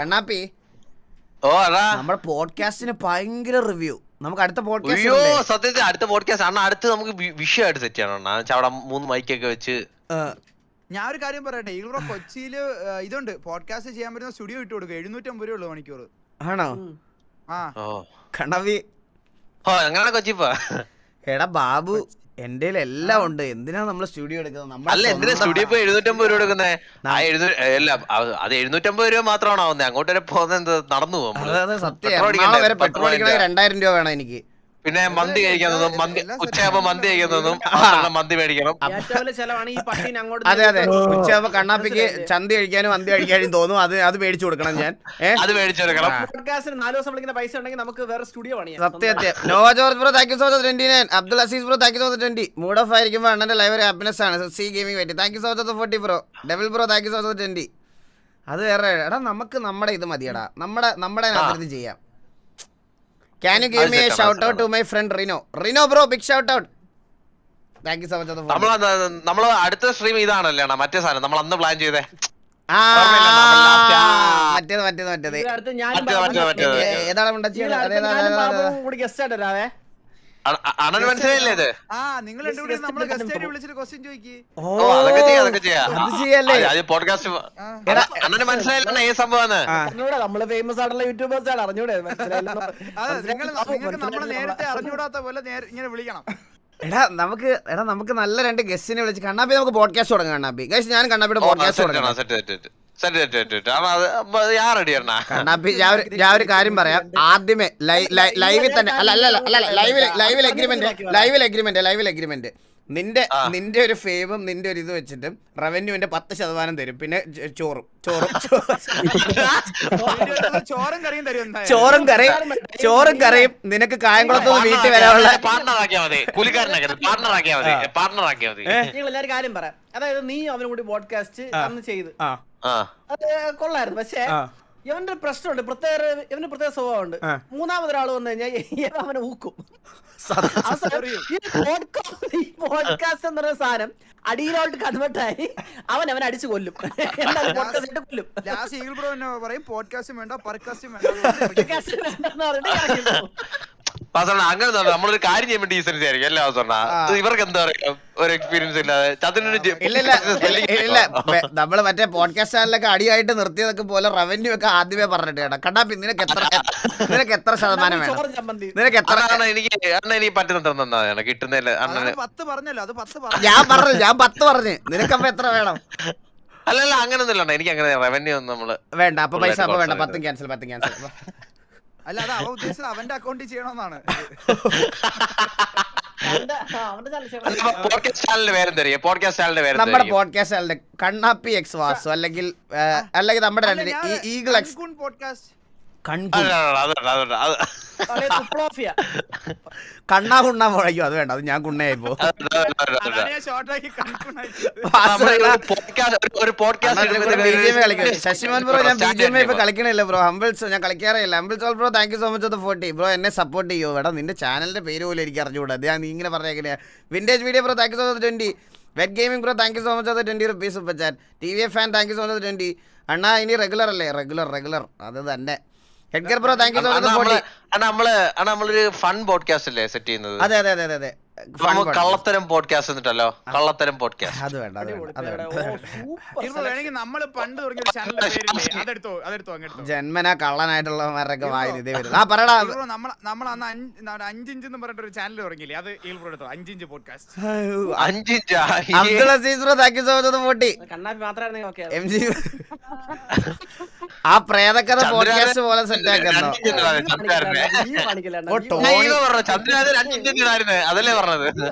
കണ്ണാപ്പി. ഓ അതാ നമ്മുടെ പോഡ്കാസ്റ്റിന് ഭയങ്കര റിവ്യൂ. നമുക്ക് അടുത്ത അയ്യോ പോഡ്കാസ്റ്റ് സത്യത്തിൽ അടുത്ത പോഡ്കാസ്റ്റ്. അണ്ണ അടുത്ത് നമുക്ക് വിഷയമായിട്ട് സെറ്റ് ചെയ്യണം അണ്ണാ. അവിടെ മൂന്ന് മൈക്കൊക്കെ വെച്ച്. ഞാൻ ഒരു കാര്യം പറയട്ടെ. ഈ ബ്രോ കൊച്ചിയിൽ ഇതുണ്ട്. പോഡ്കാസ്റ്റ് ചെയ്യാൻ പറ്റുന്ന സ്റ്റുഡിയോ ഇട്ട് കൊടുക്കുക എഴുന്നൂറ്റമ്പത് രൂപ ഉള്ളു മണിക്കൂർ ആണോ? ആ. ഓ. കണ്ണാപ്പി. ഓ അങ്ങനെ കൊച്ചിപ്പാ? എടാ ബാബു. എന്റെ എല്ലാം ഉണ്ട്. എന്തിനാ നമ്മൾ സ്റ്റുഡിയോ എടുക്കുന്നത്? അല്ല എന്തിനാ സ്റ്റുഡിയോ പോയി എഴുന്നൂറ്റമ്പത് രൂപ എടുക്കുന്നേ? ആ എഴുന്നൂ അല്ല അത് എഴുന്നൂറ്റമ്പത് രൂപ മാത്രമാണ് ആവുന്നത് അങ്ങോട്ട് വരെ പോകുന്നത് നടന്നു പോകും പെട്രോൾ. രണ്ടായിരം രൂപ വേണം എനിക്ക്. പിന്നെ മന്തി കഴിക്കാൻ തോന്നും മന്തി ഉച്ചയാകുമ്പോ മന്തി കഴിക്കാൻ തോന്നും മന്തി മേടിക്കണം. അതെ അതെ. ഉച്ചയാകുമ്പോ കണ്ണാപ്പിക്ക് ചന്തി കഴിക്കാനും മന്തി കഴിക്കാനും തോന്നും. അത് അത് മേടിച്ചു കൊടുക്കണം ഞാൻ. അത് മേടിച്ചു കൊടുക്കണം പൈസ ഉണ്ടെങ്കിൽ നമുക്ക് വേറെ സ്റ്റുഡിയോ പണിയാം. സത്യം സത്യം. Nova George bro thank you so much twenty nine Abdul Azeez bro thank you so much twenty mood off ആയിരിക്കുമ്പോൾ അണ്ണന്റെ ലൈവ് ഒരു ഹാപ്പിനെസ് ആണ്. സി ഗെയിമിംഗ് പറ്റി. Thank you so much forty bro devil bro thank you so much twenty അത് വേറെ എടാ നമുക്ക് നമ്മുടെ ഇത് മതിയടാ. നമ്മുടെ നമ്മുടെ ചെയ്യാം. Can you give me shout out to my friend Rino Rino bro big shout out thank you so much നമ്മൾ നമ്മൾ അടുത്ത സ്ട്രീം ഇതാണല്ലേ അണ്ണാ മറ്റേ സാധനം നമ്മൾ അന്ന് പ്ലാൻ ചെയ്തേ. മറ്റേത് മറ്റേത് മറ്റേത്. ഏതാണ് ഗസ്റ്റ് മനസ്സിലായില്ലേ ഇത്? ആ നിങ്ങൾ രണ്ടുകൂടി നമ്മളെ ഗസ്റ്റ് ആയിട്ട് വിളിച്ചിട്ട് ക്വസ്റ്റ്യൻ ചോദിക്കി. ഓ അതൊക്കെ ചെയ്യാം അതൊക്കെ അത് ചെയ്യല്ലേ? അത് പോഡ്കാസ്റ്റ്. എടാ അണ്ണന് മനസ്സിലായില്ല ഏത് സംഭവമാണ്. അറിഞ്ഞൂടെ നമ്മൾ ഫേമസ് ആയിട്ടുള്ള യൂട്യൂബേഴ്സ് ആണ് അറിഞ്ഞൂടെ. അതെ നിങ്ങൾ നിങ്ങൾക്ക് നമ്മളെ നേരത്തെ അറിഞ്ഞുകൂടാത്ത പോലെ നേരെ ഇങ്ങനെ വിളിക്കണം. എടാ നമുക്ക് എടാ നമുക്ക് നല്ല രണ്ട് ഗസ്റ്റിനെ വിളിച്ച് കണ്ണാപ്പി നമുക്ക് പോഡ്കാസ്റ്റ് തുടങ്ങാം കണ്ണാപ്പി. ഗൈസ് ഞാൻ കണ്ണാപ്പിയുടെ പോഡ്കാസ്റ്റ് തുടങ്ങണം സെറ്റ് സെറ്റ് കണ്ണാപ്പി ഞാൻ ഒരു കാര്യം പറയാം. ആദ്യമേ ലൈവിൽ തന്നെ അല്ല അല്ല അല്ല ലൈവിൽ ലൈവിൽ അഗ്രിമെന്റ് ലൈവിൽ അഗ്രിമെന്റ് ലൈവിൽ അഗ്രിമെന്റ് നിന്റെ നിന്റെ ഒരു ഫേമും നിന്റെ ഒരു ഇത് വെച്ചിട്ട് റവന്യൂവിന്റെ പത്ത് ശതമാനം തരും. പിന്നെ ചോറും ചോറും ചോറും. കറിയും തരും ചോറും കറിയും ചോറും കറിയും നിനക്ക് കായംകുളത്തുനിന്ന് വീട്ടിൽ വരാനുള്ള പാർട്ണർ ആക്കിയാ മതി. ആക്കിയാ മതി. പാർട്ണർ ആക്കിയാ മതി. നിങ്ങൾ എല്ലാവരും കാര്യം പറയാം. അതായത് നീ അവനും കൂടി പോഡ്കാസ്റ്റ് അന്ന് ചെയ്ത്. കൊള്ളായിരുന്നു. പക്ഷേ ഇവന്റെ പ്രശ്നമുണ്ട്. പ്രത്യേക ഇവന് പ്രത്യേക സ്വഭാവമുണ്ട്. മൂന്നാമത് ഒരാൾ വന്നു കഴിഞ്ഞാൽ അവനെ ഊക്കും. പോഡ്കാസ്റ്റ് എന്ന് പറയുന്ന സാധനം അടിയിലോട്ട് കൺവെർട്ടായി അവൻ അവനെ അടിച്ചു കൊല്ലും. എന്താണ് പോഡ്കാസ്റ്റ് കൊല്ലും. ലാസ്റ്റ് ഈഗിൾ ബ്രോ എന്നെ പറയും പോഡ്കാസ്റ്റും വേണ്ട പർക്കാസ്റ്റും വേണ്ട. വാസണ്ണ അങ്ങനെ. നമ്മളൊരു കാര്യം ചെയ്യുമ്പോൾ ഡീസൻസി ആയിരിക്കും. അല്ലേ വാസണ്ണ ആ. ഇവർക്ക് എന്താ പറയാ ഒരു എക്സ്പീരിയൻസ് ഇല്ലാതെ. നമ്മൾ മറ്റേ പോഡ്കാസ്റ്റ് ചാനലൊക്കെ അടിയായിട്ട് നിർത്തിയതൊക്കെ പോലെ റവന്യൂ ഒക്കെ ആദ്യമേ പറഞ്ഞിട്ട് കേട്ടോ കണ്ടാപ്പി നിനക്ക് എത്ര നിനക്ക് എത്ര ശതമാനം വേണം? നിനക്ക് എത്ര എനിക്ക് എനിക്ക് പറ്റുന്നുണ്ടെന്നാണ് കിട്ടുന്നില്ല ഞാൻ പറഞ്ഞു ഞാൻ പത്ത് പറഞ്ഞു. നിനക്കപ്പ എത്ര വേണം? അല്ലല്ല അങ്ങനെ ഒന്നുമില്ല. എനിക്ക് അങ്ങനെ റവന്യൂ ഒന്നും നമ്മൾ വേണ്ട അപ്പൊ പൈസ അപ്പൊ വേണ്ട. പത്തും ക്യാൻസൽ പത്തും ക്യാൻസൽ അല്ല അത് അവ ഉദ്ദേശിച്ചത് അവന്റെ അക്കൗണ്ടിൽ ചെയ്യണമെന്നാണ്. നമ്മുടെ പോഡ്കാസ്റ്റ് ചാനലിന്റെ കണ്ണാപ്പി എക്സ് വാസു അല്ലെങ്കിൽ അല്ലെങ്കിൽ നമ്മുടെ ഈഗിൾ എക്സ് പോഡ്കാസ്റ്റ് കണ്ണാ കുണ്ണാ മുഴയ്ക്കും അത് വേണ്ട അത് ഞാൻ പോഡ്കാസ്റ്റ് ശശിമോൻ ബ്രോ ഞാൻ ബി ജി എം ഇപ്പൊ കളിക്കണില്ല ബ്രോ. ഹംബിൾസ് ഞാൻ കളിക്കാറില്ല. Humbles bro thank you so much forty bro എന്നെ സപ്പോർട്ട് ചെയ്യോ? എടാ നിന്റെ ചാനലിന്റെ പേര് പോലും എനിക്ക് അറിഞ്ഞുകൂടാ അത് ഞാൻ നീ ഇങ്ങനെ പറഞ്ഞേക്കണേ. Vintage video bro thank you so much twenty wet gaming bro thank you so much twenty rupees ഉപ്പച്ചാൻ chat T V F fan thank you so much twenty അണ്ണാ ഇനി റെഗുലർ അല്ലേ? റെഗുലർ റെഗുലർ അത് തന്നെ. ഹെഡ്ഗർ bro thank you so much നമ്മൾ നമ്മൾ നമ്മളൊരു fun podcast അല്ലേ set ചെയ്യുന്നത്? അതെ അതെ അതെ അതെ. കള്ളത്തരം പോഡ്കാസ്റ്റ് എന്നിട്ടല്ലോ കള്ളത്തരം പോഡ്കാസ്റ്റ് അത് വേണ്ട വേണമെങ്കിൽ നമ്മൾ പണ്ട് തുടങ്ങിയ ഒരു ചാനലിന്റെ അതെടുത്തോ അതെടുത്തോ അങ്ങെടുത്തോ. ജന്മന കള്ളനായിട്ടുള്ളവന്മാരൊക്കെ വായി ഇതേ വരും ആ പറയടാ. നമ്മൾ നമ്മൾ അന്ന് അഞ്ച് അഞ്ചിഞ്ച് എന്ന് പറഞ്ഞിട്ട് ഒരു ചാനൽ തുടങ്ങിയില്ലേ? അത് അഞ്ചിഞ്ച് പോഡ്കാസ്റ്റ് അഞ്ചിഞ്ചാ സീസ്രോ താക്കി കണ്ണാപ്പി എം ജി. ആ പ്രേതക്കഥ പോഡ്കാസ്റ്റ് പോലെ സെറ്റ് ആക്കുന്നു? അതല്ലേ പറഞ്ഞു പറഞ്ഞത്.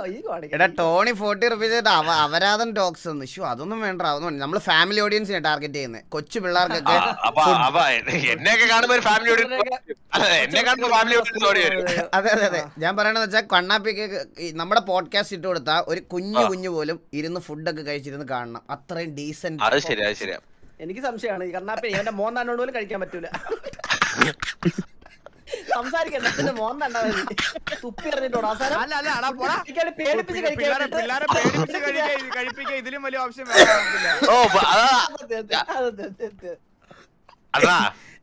എടാ ടോണി ഫോർട്ടി റുപ്പീസ് അവ അവരാധൻ ടോക്സ് ഒന്ന് ഇഷ്യൂ അതൊന്നും വേണ്ട. അതൊന്നും നമ്മൾ ഫാമിലി ഓഡിയൻസിനെ ടാർഗറ്റ് ചെയ്യുന്നത്. കൊച്ചു പിള്ളേർക്കൊക്കെ എന്നെയൊക്കെ കാണുമ്പോ ഒരു ഫാമിലി എന്നെ കാണുമ്പോ ഫാമിലി ഓഡിയൻസ് അതെ അതെ. അതെ ഞാൻ പറയണെന്ന് വെച്ചാൽ കണ്ണാപ്പിക്ക് നമ്മുടെ പോഡ്കാസ്റ്റ് ഇട്ട് കൊടുത്താൽ ഒരു കുഞ്ഞു കുഞ്ഞു പോലും ഇരുന്ന് ഫുഡൊക്കെ കഴിച്ചിരുന്ന് കാണണം. അത്രയും ഡീസന്റ് അത് ശരി ശരിയാ എനിക്ക് സംശയമാണ്. ഈ കണ്ണാപ്പി ഇവന്റെ മോൻ തന്നോട് പോലും കഴിക്കാൻ പറ്റൂല. സംസാരിക്കണ്ട. പിന്നെ മോൻ തുപ്പി എറിഞ്ഞിട്ടോട് ഇതിലും വലിയ ഓപ്ഷൻ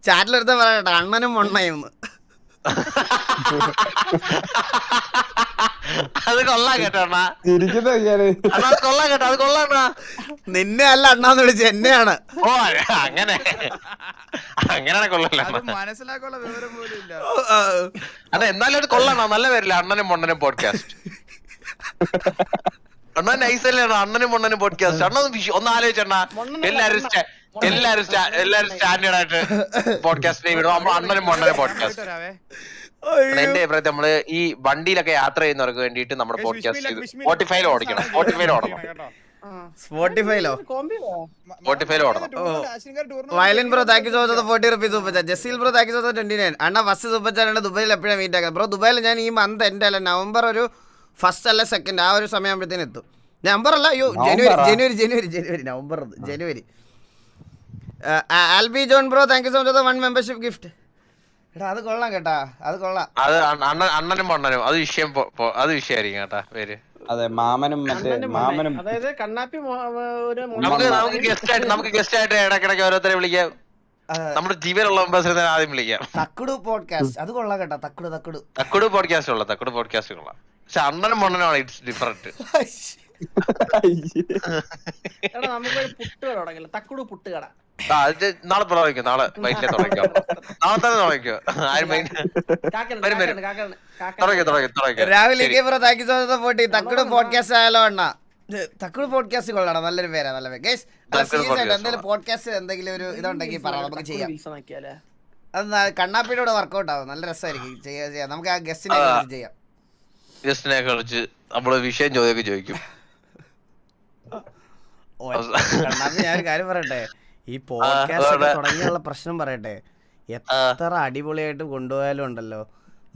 ചാറ്റിലെടുത്ത പറയട്ടെ അണ്ണനും മൊണ്ണയും അത് കൊള്ളാം കേട്ടോ അണ്ണാ. അണ്ണാ അത് കൊള്ളാം കേട്ടോ അത് കൊള്ളാം അണ്ണാ. നിന്നെ അല്ല അണ്ണാന്ന് വിളിച്ച് എന്നെയാണ്. ഓ അങ്ങനെ. അങ്ങനെയാണ് കൊള്ളല്ല അത് മനസ്സിലാക്കാനുള്ള വിവരം പോലും ഇല്ല. അണ്ണാ എന്നാലും അത് കൊള്ളാണോ നല്ല പേരില്ല അണ്ണനും മൊണ്ണനും പോഡ്കാസ്റ്റ് അണ്ണാ നൈസ് അല്ലേ അണ്ണനും മണ്ണനും പോഡ്കാസ്റ്റ് അണ്ണ ഒന്ന് ആലോചിച്ചണ്ണ. എല്ലാരും എല്ലാരും എല്ലാരും സ്റ്റാൻഡേർഡ് ആയിട്ട് പോഡ്കാസ്റ്റ് വിടും അണ്ണനും മണ്ണനും പോഡ്കാസ്റ്റ് എന്റെ അഭിപ്രായത്തിൽ നമ്മൾ ഈ വണ്ടിയിലൊക്കെ യാത്ര ചെയ്യുന്നവർക്ക് വേണ്ടിയിട്ട് നമ്മുടെ പോഡ്കാസ്റ്റ്. സ്പോട്ടിഫൈയിൽ ഓടിക്കണം. സ്പോട്ടിഫൈയിൽ ഓടണം. സ്പോട്ടിഫൈലോ violin bro thank you so much forty rupees super chat Jaseel bro thank you so much twenty nine അണ്ണ ഫസ്റ്റ് സൂപ്പർ ചാറ്റ് ദുബൈയിൽ എപ്പോഴാണ് മീറ്റ് ആക്കുന്നത് ബ്രോ ദുബൈയിൽ ഞാൻ ഈ മന്ത് എന്റെ അല്ല? നവംബർ ഒരു ഫസ്റ്റ് അല്ല സെക്കൻഡ് ആ ഒരു സമയമാകുമ്പോഴത്തേനും എത്തും. നവംബർ അല്ല അയ്യോ ജനുവരി ജനുവരി ജനുവരി ജനുവരി November January. Albi John bro thank you so much one membership gift എടാ അത് കൊള്ളാം കേട്ടാ അത് കൊള്ളാം. അത് അണ്ണ- അണ്ണ അണ്ണനും മണ്ണനും അത് വിഷയം അത് വിഷയമായിരിക്കും കേട്ടാ പേര്. അതെ മാമനും മറ്റേ മാമനും അതായത് കണ്ണാപ്പി ഒരു നമുക്ക് നമുക്ക് ഗസ്റ്റ് ആയിട്ട് നമുക്ക് ഗസ്റ്റ് ആയിട്ട് ഇടക്കിടക്ക് ഓരോരുത്തരെ വിളിക്കാം. നമ്മുടെ ജീവനുള്ള ആദ്യം വിളിക്കാം. തക്കുടു പോഡ്കാസ്റ്റ് അത് കൊള്ളാം കേട്ടാ തക്കുടു തക്കുടു. തക്കുടു പോഡ്കാസ്റ്റ് ഉള്ള തക്കുടു പോഡ്കാസ്റ്റ് കൊള്ളാം. പക്ഷെ അണ്ണനും മണ്ണനുമാണ് ഇറ്റ്സ് ഡിഫറെന്റ് എടാ നമുക്കൊരു പുട്ടുകട തുടങ്ങില്ല. തക്കുടു പുട്ടുകട അത് നാളെ പ്രവഹിക്കും നാളെ വൈകിട്ട് തുടങ്ങിക്കോ. നാളെ തന്നെ തുടങ്ങിക്കോ. ആരും വരും, വരും. തുടങ്ങിക്കോ തുടങ്ങിക്കോ തുടങ്ങിക്കോ. രാവിലെ ശരി. Bro thank you so much forty Thakkudu podcast ആയാലോ അണ്ണ? തക്കുടു പോഡ്കാസ്റ്റ് കൊള്ളണം നല്ലൊരു പേരാ നല്ല പേര്. ഗൈസ് തക്കുടു podcast എന്തെങ്കിലും പോഡ്കാസ്റ്റ് എന്തെങ്കിലും ഒരു ഇതുണ്ടെങ്കിൽ പറ നമുക്ക് ചെയ്യാം. അത് കണ്ണാപ്പിയുടെ കൂടെ വർക്കൗട്ട് ആവും. നല്ല രസമായിരിക്കും ചെയ്യാം ചെയ്യാം. നമുക്ക് ആ ഗസ്റ്റിനെ ചെയ്യാം. ഗസ്റ്റിനെ കളിച്ച് നമ്മൾ വിഷയം ചോദ്യമൊക്കെ ചോദിക്കും. ഞാൻ ഒരു കാര്യം പറയട്ടെ. ഈ പോഡ്കാസ്റ്റ്. തുടങ്ങിയുള്ള പ്രശ്നം പറയട്ടെ. എത്ര അടിപൊളിയായിട്ട് കൊണ്ടുപോയാലും ഉണ്ടല്ലോ.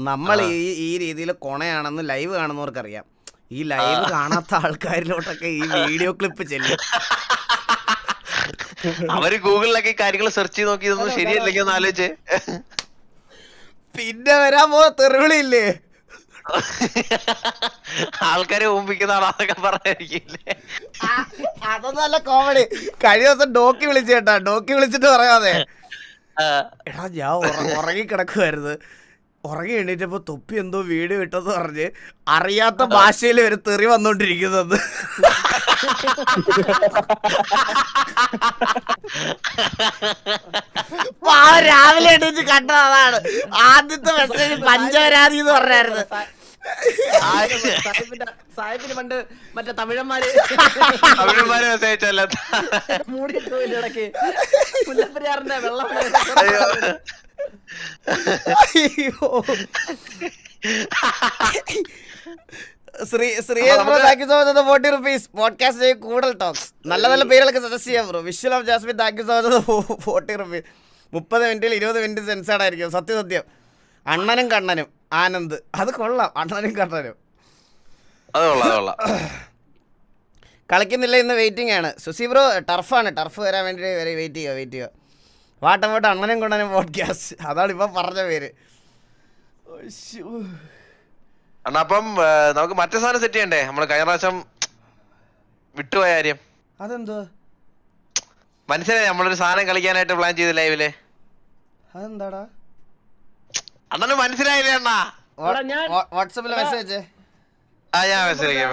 നമ്മൾ ഈ ഈ രീതിയിൽ കൊണയാണെന്ന് ലൈവ് കാണുന്നവർക്കറിയാം. ഈ ലൈവ് കാണാത്ത ആൾക്കാരിലോട്ടൊക്കെ ഈ വീഡിയോ ക്ലിപ്പ് ചെല്ലും. അവർ ഗൂഗിളിലൊക്കെ കാര്യങ്ങൾ സെർച്ച് ചെയ്ത് നോക്കി ഇതൊന്നും ശരിയല്ലെങ്കിൽ ഒന്ന് ആലോചിച്ചേ. പിന്നെ വരാൻ പോ തെറിവിളിയില്ലേ? ആൾക്കാരെ ഊമ്പിക്കുന്ന ആളാന്നൊക്കെ പറയാതിരിക്കില്ലേ അതൊന്നും നല്ല കോമഡി കഴിഞ്ഞ ദിവസം ഡോക്കി വിളിച്ചേട്ടാ ഡോക്കി വിളിച്ചിട്ട് പറയാതെ. എടാ ഞാൻ ഉറങ്ങി കിടക്കുമായിരുന്നു ഉറങ്ങി എണീറ്റപ്പോ തൊപ്പി എന്തോ വീട് വിട്ടെന്ന് പറഞ്ഞ് അറിയാത്ത ഭാഷയിൽ ഒരു തെറി വന്നോണ്ടിരിക്കുന്നത്. രാവിലെ എണീറ്റ് കണ്ടതാണ് ആദ്യത്തെ മെസ്സേജ് പഞ്ചവരാതി എന്ന് പറഞ്ഞായിരുന്നു. സാഹിബിന്റെ സാഹിബിന് പണ്ട് മറ്റേ തമിഴന്മാര് അവരുമാരെ മെസ്സേജല്ല മൂടിയിട്ട് പോയില്ല ഇടയ്ക്ക്. മുല്ലപ്പെരിയാറിന്റെ വെള്ളം അയ്യോ. Sree Sree you so much forty rupees podcast കൂടുതൽ ടോക്സ് നല്ല നല്ല പേരുകളൊക്കെ സജസ്റ്റ് ചെയ്യാം bro visual of Jasmine thank you so much forty rupees മുപ്പത് മിനിറ്റിൽ ഇരുപത് മിനിറ്റ് സെൻസേഡായിരിക്കും സത്യസത്യം സത്യം സത്യം. അണ്ണനും കണ്ണനും. ആനന്ദ്. അത് കൊള്ളാം. അണ്ണനും കണ്ണനും. അത് കൊള്ളാം അത് കൊള്ളാം. കളിക്കുന്നില്ല ഇന്ന് വെയിറ്റിംഗ് ആണ്. സുസി ബ്രോ ടർഫാണ് ടർഫ് വരാൻ വേണ്ടി വരെ വെയിറ്റ് ചെയ്യുക വെയിറ്റ് ചെയ്യുക. വാട്ടം വാട്ടം അണ്ണനും കൊണ്ടനും പോഡ്കാസ്റ്റ് അതാണ് ഇപ്പം പറഞ്ഞ പേര്. അണ്ണാ അപ്പം നമുക്ക് മറ്റേ സാധനം സെറ്റ് ചെയ്യണ്ടേ? നമ്മൾ കഴിഞ്ഞ പ്രാവശ്യം വിട്ടുപോയ കാര്യം. അതെന്തോ മനസ്സിലായി നമ്മളൊരു സാധനം കളിക്കാനായിട്ട് പ്ലാൻ ചെയ്ത് ലൈവിൽ? അതെന്താടാ? അണ്ണന് മനസ്സിലായില്ലേ അണ്ണാ? എടാ, ഞാൻ- വാട്സപ്പിൽ മെസ്സേജ് ആ ഞാൻ മനസ്സിലാക്കി ഞാൻ.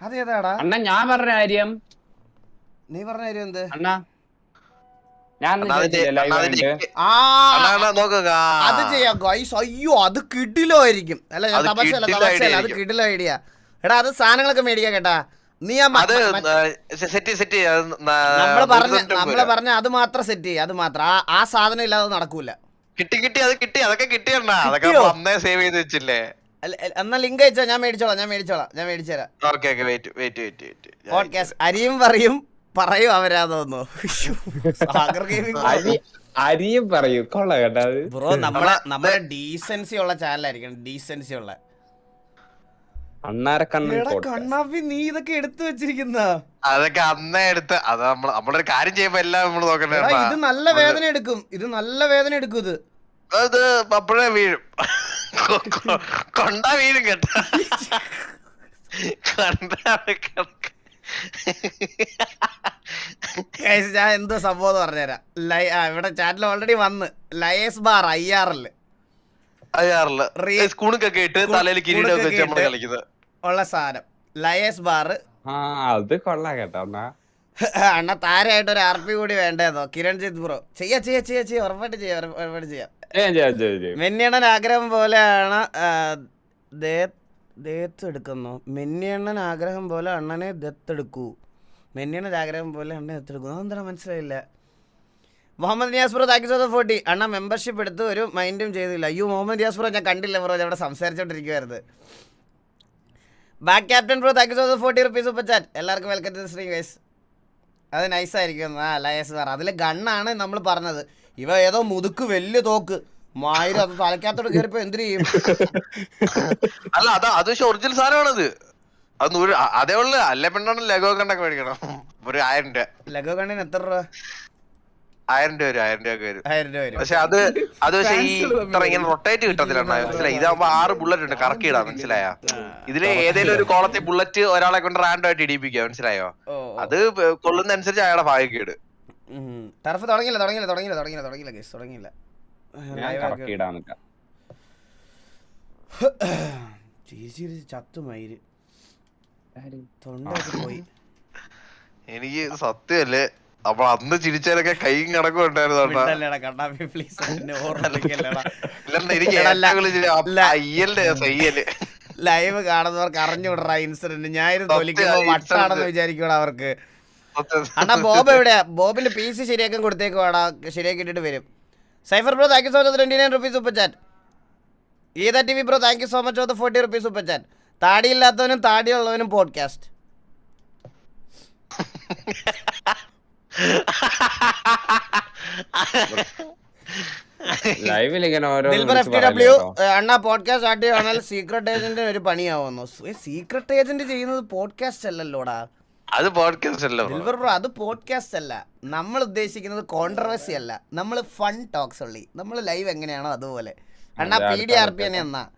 അതേതാടാ അണ്ണ പറഞ്ഞ കാര്യം നീ പറഞ്ഞ കാര്യം എന്ത്? അണ്ണ അത് ചെയ്യാം ഗൈസ് അയ്യോ അത് കിടിലോ ആയിരിക്കും അല്ല ഞാൻ idea അത്. കിടിലോ ഐഡിയ എടാ അത് സാധനങ്ങളൊക്കെ മേടിക്കാം കേട്ടാ. നീ സെറ്റ് സെറ്റ് നമ്മൾ പറഞ്ഞ നമ്മൾ പറഞ്ഞ അത് മാത്രം സെറ്റ് ചെയ്യ അത് മാത്രം. ആ സാധനം ഇല്ലാതെ നടക്കൂല. കിട്ടി കിട്ടി അത് കിട്ടി അതൊക്കെ കിട്ടിയണ്ണ അതൊക്കെ അന്നേ സേവ് ചെയ്ത് വെച്ചില്ലേ? എന്നാ ലിങ്ക് അയച്ചോ? ഞാൻ മേടിച്ചോളാം ഞാൻ മേടിച്ചോളാം ഞാൻ മേടിച്ചു തരാം. Okay okay wait wait wait wait podcast അരിയും പറയും പറയും അവരാ തോന്നുന്നു. സാഗർ ഗെയിമിംഗ് അരി അരിയും പറയും. കൊള്ള കേട്ടോ ബ്രോ നമ്മളെ നമ്മളെ ഡീസൻസി ഉള്ള ചാനലായിരിക്കണം ഡീസൻസി ഉള്ള. കണ്ണാപ്പി നീ ഇതൊക്കെ എടുത്തു വെച്ചിരിക്കുന്ന. അതൊക്കെ അന്നേ എടുത്ത്. അത് നമ്മൾ നമ്മളൊരു കാര്യം ചെയ്യുമ്പോ എല്ലാം നമ്മൾ നോക്കണ്ടേ. ഇത് നല്ല വേദന എടുക്കും. ഇത് നല്ല വേദന എടുക്കും ഇത്. അത് അപ്പോഴേ വീഴും. കൊണ്ട വീഴും കേട്ടോ. ഞാൻ എന്തോ സംഭവം പറഞ്ഞുതരാം. ഇവിടെ ചാറ്റിൽ ഓൾറെഡി വന്ന്. ലയേസ് ബാർ ഐ Re- സ്കൂണൊക്കെ ഇട്ട് കു- തലയിൽ കിരീടമൊക്കെ വെച്ച് നമ്മൾ ഇട്ട്. കളിക്കുന്നത്. ഉള്ള സാധനം. Lays bar. ആ അത് കൊള്ളാം കേട്ടോ അണ്ണ താരമായിട്ട് ഒരു ആർ പി കൂടി വേണ്ടേന്നോ? കിരൺജിത് ബ്രോ. ചെയ്യാ ചെയ്യാ ചെയ്യാ ചെയ്യാ. ഉറപ്പായിട്ട് ചെയ്യാം ഉറപ്പ് ഉറപ്പായിട്ട് ചെയ്യാം. മെന്നിയണ്ണൻ ആഗ്രഹം പോലെയാണ് ആ, ദേ- ദത്തെടുക്കുന്നു. മെന്നിയണ്ണൻ ആഗ്രഹം പോലെ അണ്ണനെ ദത്തെടുക്കൂ. മെന്നിയണ്ണൻ ആഗ്രഹം പോലെ അണ്ണനെ ദത്തെടുക്കൂ അതെന്താ മനസ്സിലായില്ല. Muhammad Niyas bro thank you so forty അണ്ണ മെമ്പർഷിപ്പ് എടുത്ത് ഒരു മൈൻഡും ചെയ്തില്ല. അയ്യോ മുഹമ്മദ് നിയാസ് ബ്രോ ഞാൻ കണ്ടില്ല ബ്രോ ഞാൻ അവിടെ സംസാരിച്ചോണ്ടിരിക്കുവായിരുന്നു. Back captain bro thank you so forty rupees super chat എല്ലാവർക്കും വെൽക്കം ടു ശ്രീ ഗൈസ് അത് നൈസായിരിക്കും ആ ലയസ് സാർ അതിൽ ഗണ്ണാണ് നമ്മൾ പറഞ്ഞത്. ഇവ ഏതോ മുതുക്ക് വലിയ തോക്ക്. മായിരം അത് തലക്കകത്തോട് കയറിപ്പോ എന്ത് ചെയ്യും? അല്ല അത് അത് പക്ഷെ ഒറിജിനൽ സാധനമാണത്. അത് നൂറ് അതേ ഉള്ളു. അല്ലേ പെണ്ണാണ് ലഗോ കണ്ടൊക്കെ മേടിക്കണം. ഒരു ആയിരം രൂപ. ലഗോ കണ്ണിന് എത്ര രൂപ? ആയിരം രൂപ വരും ആയിരം രൂപ വരും. ആയിരം രൂപ വരും. പക്ഷെ അത് അത് പക്ഷെ ഈ ഇത്ര ഇങ്ങനെ റൊട്ടേറ്റ് കിട്ടത്തില്ല മനസ്സിലായി? ഇതാകുമ്പോ ആറ് ബുള്ളറ്റ് ഉണ്ട് കറക്കി ഇടാ മനസ്സിലായ? ഇതിൽ ഏതെങ്കിലും ഒരു കോളത്തിൽ ബുള്ളറ്റ് ഒരാളെ കൊണ്ട് റാൻഡം ആയിട്ട് ഇടിപ്പിക്കുക മനസ്സിലായോ? അത് കൊള്ളുന്ന അനുസരിച്ച് അയാളെ ഭാഗ്യക്കേട് ടർഫ് തുടങ്ങിയില്ല തുടങ്ങിയില്ല തുടങ്ങിയില്ല തുടങ്ങിയില്ല തുടങ്ങിയില്ല കേസ് തുടങ്ങിയില്ല. ഞാൻ കറക്കിയിടാൻ നിക്കാം ചിരിച്ച് ചിരിച്ച് ചത്തു മയിൽ. തൊണ്ടൊക്കെ പോയി. എനിക്ക് സത്യമല്ലേ അപ്പൊ അന്ന് ചിരിച്ചാലൊക്കെ കൈയും കണക്കും ഉണ്ടായിരുന്നു ലൈവ് കാണുന്നവർക്ക് അറിഞ്ഞുവിടറ ഇൻസിഡന്റ് ഞാൻ തൊലിക്കുമ്പോ വട്ടാണെന്ന്. വിചാരിക്കൂടാ അവർക്ക്. അണ്ണാ ബോബ് എവിടെയാ? ബോബിന്റെ പി സി ശരിയാക്കാൻ കൊടുത്തേക്കുവാടാ. ശരിയാക്കി ശരിയാക്കിട്ട് വരും. Saifer bro thank you so much twenty nine rupees super chat ഈത T V bro thank you so much of forty rupees super chat താടിയില്ലാത്തവനും താടിയുള്ളവനും പോഡ്കാസ്റ്റ് ലൈവിൽ ഇങ്ങനെ ഓരോ ദിൽബർ എഫ് ഡബ്ല്യു അണ്ണാ പോഡ്കാസ്റ്റ് സ്റ്റാർട്ട് ചെയ്യുകയാണെങ്കിൽ സീക്രട്ട് ഏജന്റ് ഒരു പണിയാവുന്നു സീക്രട്ട് ഏജന്റ് ചെയ്യുന്നത് podcast അല്ലല്ലോടാ. അത് പോഡ്കാസ്റ്റ് അല്ല ദിൽബർ ബ്രോ അത് പോഡ്കാസ്റ്റ് അല്ല. നമ്മൾ ഉദ്ദേശിക്കുന്നത് കോൺട്രവേഴ്സി അല്ല. നമ്മൾ ഫൺ ടോക്സ് ഉള്ളി നമ്മൾ ലൈവ് എങ്ങനെയാണോ അതുപോലെ. അണ്ണാ പി ഡി ആർ പി തന്നെ എന്നാ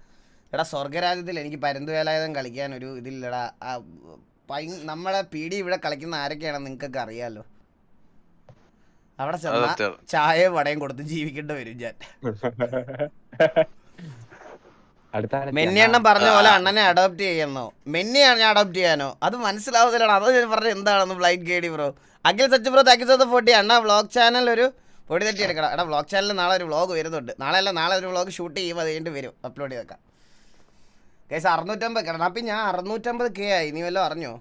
എടാ സ്വർഗരാജ്യത്തിൽ എനിക്ക് പരുന്തുവേലായുധം കളിക്കാൻ ഒരു ഇതില്ലടാ. നമ്മളെ പി ഡി ഇവിടെ കളിക്കുന്ന ആരൊക്കെയാണെന്ന് നിങ്ങൾക്കൊക്കെ അറിയാലോ. അവിടെ ചെന്ന. ചായയും വടയും കൊടുത്ത് ജീവിക്കേണ്ടി വരും ഞാൻ. മെന്നിയണ്ണം പറഞ്ഞ പോലെ അണ്ണനെ അഡോപ്റ്റ് ചെയ്യണോ മെന്നിയാണ് ഞാൻ അഡോപ്റ്റ് ചെയ്യാനോ? അത് മനസ്സിലാവുന്നില്ല അത് ഞാൻ പറഞ്ഞ എന്താണെന്ന് ബ്ലൈറ്റ് ഗേഡി ബ്രോ അഖിൽ സച്ച് ബ്രോ താങ്ക് യു ഫോട്ടി അണ്ണ വ്ളോഗ് ചാനൽ ഒരു പൊടി തട്ടി എടുക്കണം എടാ വ്ളോഗ് ചാനലിൽ നാളെ ഒരു വ്ളോഗ് വരുന്നുണ്ട്. നാളെ അല്ല നാളെ ഒരു വ്ളോഗ് ഷൂട്ട് ചെയ്യുമ്പോൾ അത് കഴിഞ്ഞിട്ട് വരും. അപ്ലോഡ് ചെയ്തേക്കാം കേസ് അറുന്നൂറ്റമ്പത് കാരണം അപ്പം ഞാൻ അറുന്നൂറ്റമ്പത് കെ ആയി. നീ വല്ലതും അറിഞ്ഞോ?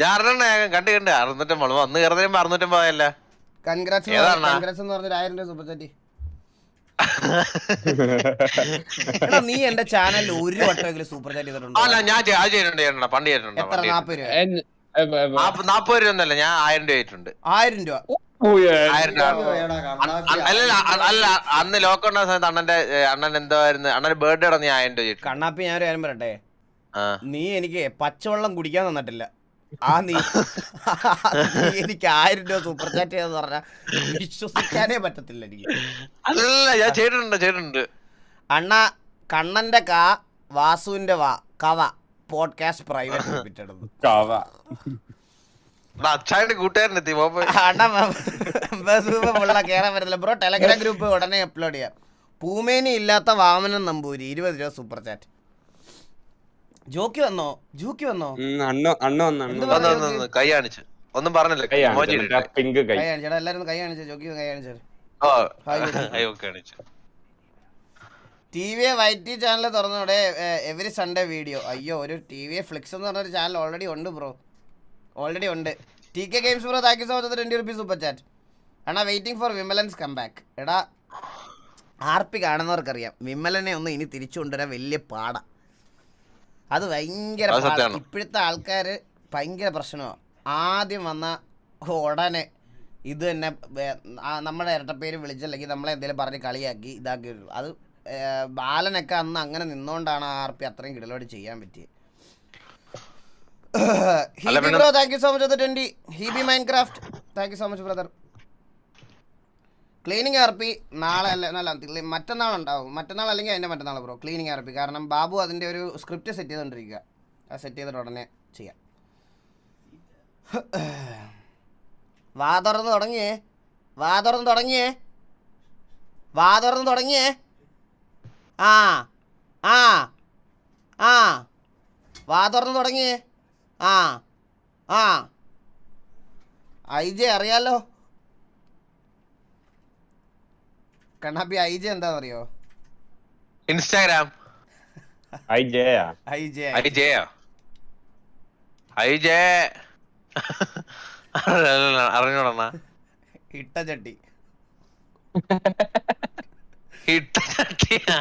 ഞാൻ അറിഞ്ഞ കണ്ട് കണ്ട്. അറുന്നൂറ്റമ്പത്. വന്ന് കയറുന്നതിന് അറുന്നൂറ്റമ്പതല്ല കൺഗ്രാറ്റ്സ്? കൺഗ്രാറ്റ്സ് എന്ന് പറഞ്ഞൊരു ആയിരം രൂപ സൂപ്പർ ചാറ്റി എടാ നീ എന്റെ ചാനലിൽ ഒരു വട്ടമെങ്കിലും സൂപ്പർ ചാറ്റ് ചെയ്തിട്ടുണ്ടോ? അല്ല ഞാൻ അത് ചെയ്തിട്ടുണ്ട് ചെയ്തിട്ടുണ്ട്. പണ്ട് ചെയ്തിട്ടുണ്ട് എത്ര നാപ്പത് രൂപ? നാപ്പത് രൂപ ഒന്നല്ല ഞാൻ ആയിരം രൂപ ആയിട്ടുണ്ട് ആയിരം രൂപ? ഉയ്യ്. ആയിരം രൂപ. അ- അല്ലല്ല അല്ല അന്ന് ലോക്ക് ഉണ്ടായ സമയത്ത് അണ്ണന്റെ അണ്ണൻ എന്തോയിരുന്നു അണ്ണന്റെ ബർത്ത്ഡേ ആണ് ഞാൻ ആയിരം രൂപ കണ്ണാപ്പി ഞാൻ ഒരു കാര്യം പറയട്ടെ? ആ. നീ എനിക്ക് പച്ചവെള്ളം കുടിക്കാൻ തന്നിട്ടില്ല. ആ നീ എനിക്ക് ആയിരം രൂപ സൂപ്പർ ചാറ്റ് ചെയ്തെന്ന് പറഞ്ഞാൽ വിശ്വസിക്കാനേ പറ്റത്തില്ല എനിക്ക്. അല്ല ഞാൻ ചെയ്തിട്ടുണ്ട് ചെയ്തിട്ടുണ്ട്. അണ്ണ കണ്ണന്റെ ക വാസുവിന്റെ വാ കവ പോഡ്കാസ്റ്റ് പ്രൈവറ്റ് ലിമിറ്റഡ് കവ. അണ്ണ കേറാൻ പറ്റില്ല ബ്രോ ടെലഗ്രാം ഗ്രൂപ്പ് ഉടനെ അപ്ലോഡ് ചെയ്യാം. പൂമേനി ഇല്ലാത്ത വാമനൻ നമ്പൂരി ഇരുപത് രൂപ സൂപ്പർ ചാറ്റ് ജോക്കി വന്നോ? ജോക്കി വന്നോ? അണ്ണോ വന്ന് കൈ കാണിച്ചു. ഒന്നും പറഞ്ഞില്ല. കൈ പിങ്ക് കൈ. കാണിച്ചേടാ എല്ലാരും കൈ കാണിച്ചു. ജോക്കി കൈ കാണിച്ചു. ടി വി വൈറ്റി ചാനൽ തുറന്നോടെ എവരി സൺഡേ വീഡിയോ അയ്യോ ഒരു ടി വി ഫ്ലിക്സ് എന്ന് പറഞ്ഞൊരു ചാനൽ ഓൾറെഡി ഉണ്ട് ബ്രോ ഓൾറെഡി ഉണ്ട്. T K games bro thank you so much twenty rupees super chat എടാ waiting for Vimalan's come back എടാ ആർ പി കാണുന്നവർക്കറിയാം. വിമലനെ ഒന്ന് ഇനി തിരിച്ചു കൊണ്ടുവരാൻ വലിയ പാടാ. അത് ഭയങ്കര. ഇപ്പോഴത്തെ ആൾക്കാർ ഭയങ്കര പ്രശ്നമാണ് ആദ്യം വന്ന ഉടനെ ഇത് തന്നെ നമ്മുടെ ഇരട്ടപ്പേര് വിളിച്ചല്ലെങ്കിൽ നമ്മളെ എന്തെങ്കിലും പറഞ്ഞ് കളിയാക്കി ഇതാക്കി. അത് ബാലനൊക്കെ അന്ന് അങ്ങനെ നിന്നോണ്ടാണ് ആ ആർ പി അത്രയും കിടലോട് ചെയ്യാൻ പറ്റിയത് ഹീബി bro thank you so much twenty. ഹീബി minecraft thank you so much brother cleaning ആർപ്പി നാളെ അല്ല നല്ല മറ്റന്നാൾ ഉണ്ടാവും മറ്റന്നാൾ അല്ലെങ്കിൽ അതിന്റെ മറ്റന്നാൾ ബ്രോ ക്ലീനിങ് ആർപ്പി കാരണം ബാബു അതിന്റെ ഒരു സ്ക്രിപ്റ്റ് സെറ്റ് ചെയ്തുകൊണ്ടിരിക്കുക ആ സെറ്റ് ചെയ്തിട്ട് ഉടനെ ചെയ്യാം. വാ തുറന്ന് തുടങ്ങിയേ. വാ തുറന്ന് തുടങ്ങിയേ. വാ തുറന്ന് തുടങ്ങിയേ. ആ ആ ആ. വാ തുറന്ന് തുടങ്ങിയേ. ആ ആ. ഐ ജെ അറിയാലോ? കണ്ണാപ്പി ഐ ജെ എന്താണെന്നറിയോ Instagram. I J I J I J I J അറിഞ്ഞോടണ ഇട്ട ചട്ടി. ഇട്ട ചട്ടിയാ.